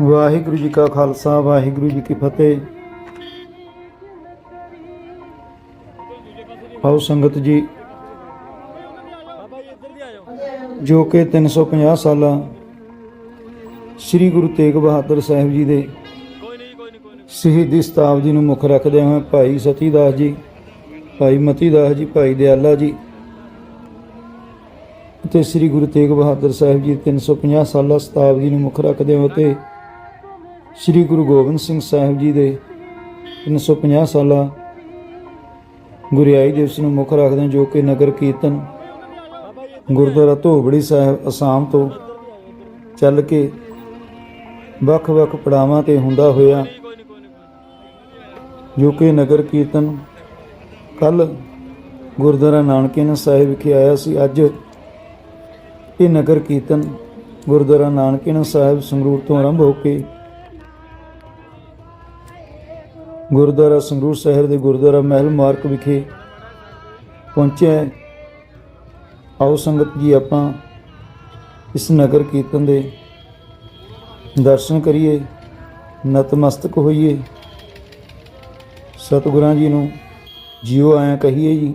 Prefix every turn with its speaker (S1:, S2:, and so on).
S1: ਵਾਹਿਗੁਰੂ ਜੀ ਕਾ ਖਾਲਸਾ, ਵਾਹਿਗੁਰੂ ਜੀ ਕੀ ਫਤਿਹ। ਆਓ ਸੰਗਤ ਜੀ, ਜੋ ਕਿ 350 ਸਾਲਾਂ ਸ੍ਰੀ ਗੁਰੂ ਤੇਗ ਬਹਾਦਰ ਸਾਹਿਬ ਜੀ ਦੇ ਸ਼ਹੀਦੀ ਸਤਾਬਦੀ ਨੂੰ ਮੁੱਖ ਰੱਖਦੇ ਹੋਏ ਭਾਈ ਸਤੀਦਾਸ ਜੀ, ਭਾਈ ਮਤੀਦਾਸ ਜੀ, ਭਾਈ ਦਿਆਲਾ ਜੀ ਤੇ ਸ੍ਰੀ ਗੁਰੂ ਤੇਗ ਬਹਾਦਰ ਸਾਹਿਬ ਜੀ 350 ਸਾਲਾ ਸ਼ਤਾਬਦੀ ਨੂੰ ਮੁੱਖ ਰੱਖਦੇ ਹੋਏ ਤੇ ਸ੍ਰੀ ਗੁਰੂ ਗੋਬਿੰਦ ਸਿੰਘ ਸਾਹਿਬ ਜੀ ਦੇ 350 ਸਾਲਾ ਗੁਰਿਆਈ ਦਿਵਸ ਨੂੰ ਮੁੱਖ ਰੱਖਦੇ ਜੋ ਕਿ ਨਗਰ ਕੀਰਤਨ ਗੁਰਦੁਆਰਾ ਧੋਬੜੀ ਸਾਹਿਬ, ਅਸਾਮ ਤੋਂ ਚੱਲ ਕੇ ਵੱਖ-ਵੱਖ ਪੜਾਵਾਂ ਤੇ ਹੁੰਦਾ ਹੋਇਆ ਜੋ ਕਿ ਨਗਰ ਕੀਰਤਨ ਕੱਲ ਗੁਰਦੁਆਰਾ ਨਾਨਕੀਆਣਾ ਸਾਹਿਬ ਵਿਖੇ ਆਇਆ ਸੀ। ਅੱਜ ਇਹ ਨਗਰ ਕੀਰਤਨ ਗੁਰਦੁਆਰਾ ਨਾਨਕੀਆਣਾ ਸਾਹਿਬ ਸੰਗਰੂਰ ਤੋਂ ਆਰੰਭ ਹੋ ਕੇ ਗੁਰਦੁਆਰਾ ਸੰਗਰੂਰ ਸ਼ਹਿਰ ਦੇ ਗੁਰਦੁਆਰਾ ਮਹਿਲ ਮਾਰਕ ਵਿਖੇ ਪਹੁੰਚਿਆ ਆਓ ਸੰਗਤ ਜੀ, ਆਪਾਂ ਇਸ ਨਗਰ ਕੀਰਤਨ ਦੇ ਦਰਸ਼ਨ ਕਰੀਏ, ਨਤਮਸਤਕ ਹੋਈਏ। ਸਤਿਗੁਰਾਂ ਜੀ ਨੂੰ ਜਿਉ ਆਇਆ ਕਹੀਏ ਜੀ।